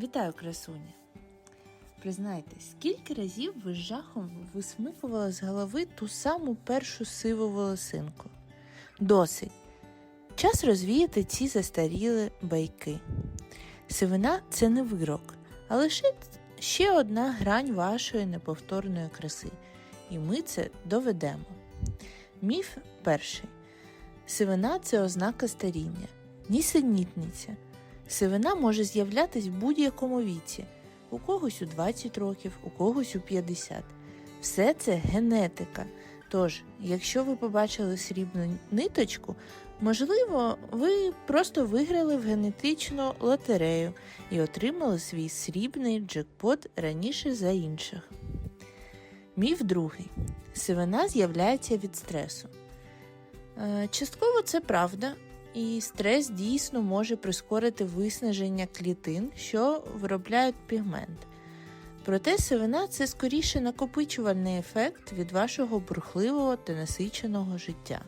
Вітаю, красуня! Признайтесь, скільки разів ви з жахом висмикували з голови ту саму першу сиву волосинку? Досить. Час розвіяти ці застаріли байки. Сивина це не вирок, а лише ще одна грань вашої неповторної краси. І ми це доведемо. Міф перший. Сивина це ознака старіння, нісенітниця. Сивина може з'являтись в будь-якому віці, у когось у 20 років, у когось у 50. Все це генетика. Тож, якщо ви побачили срібну ниточку, можливо, ви просто виграли в генетичну лотерею і отримали свій срібний джекпот раніше за інших. Міф другий. Сивина з'являється від стресу. Е, Частково це правда, і стрес дійсно може прискорити виснаження клітин, що виробляють пігмент. Проте сивина це скоріше накопичувальний ефект від вашого бурхливого та насиченого життя.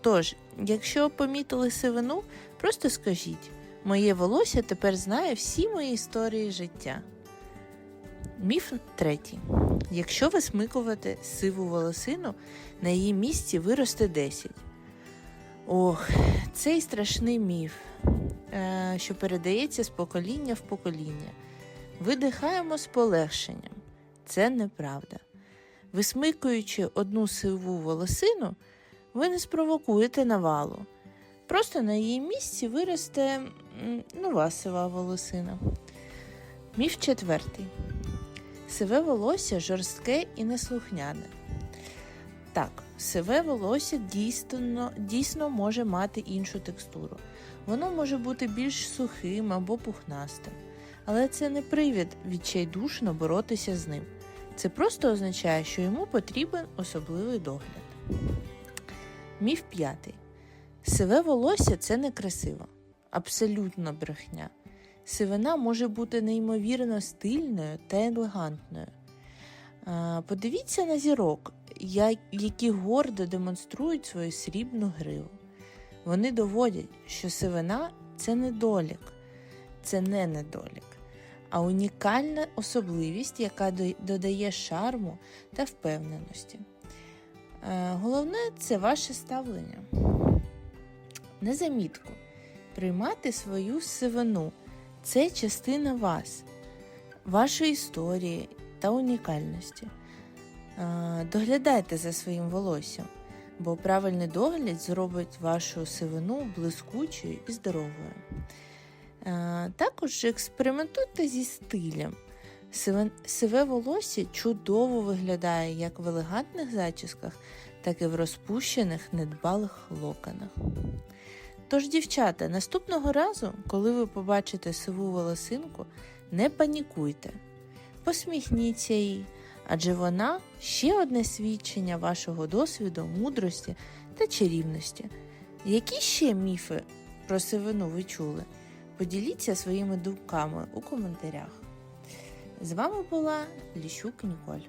Тож, якщо помітили сивину, просто скажіть: моє волосся тепер знає всі мої історії життя. Міф третій. Якщо висмикувати сиву волосину, на її місці виросте 10. Ох, цей страшний міф, е, що передається з покоління в покоління. Видихаємо з полегшенням. Це неправда. Висмикуючи одну сиву волосину, ви не спровокуєте навалу. Просто на її місці виросте нова сива волосина. Міф четвертий. Сиве волосся жорстке і неслухняне. Так, сиве волосся дійсно, дійсно може мати іншу текстуру. Воно може бути більш сухим або пухнастим. Але це не привід відчайдушно боротися з ним. Це просто означає, що йому потрібен особливий догляд. Міф п'ятий. Сиве волосся це некрасиво. Абсолютно брехня. Сивина може бути неймовірно стильною та елегантною. Подивіться на зірок, які гордо демонструють свою срібну гриву. Вони доводять, що сивина це недолік, це не недолік, а унікальна особливість, яка додає шарму та впевненості. Е, Головне це ваше ставлення. На замітку, приймати свою сивину це частина вас, вашої історії та унікальності. Доглядайте за своїм волоссям, бо правильний догляд зробить вашу сивину блискучою і здоровою. Також експериментуйте зі стилем. Сиве волосся чудово виглядає як в елегантних зачісках, так і в розпущених недбалих локонах. Тож, дівчата, наступного разу, коли ви побачите сиву волосинку, не панікуйте, посміхніться їй, адже вона ще одне свідчення вашого досвіду, мудрості та чарівності. Які ще міфи про сивину ви чули? Поділіться своїми думками у коментарях. З вами була Ліщук Ніколь.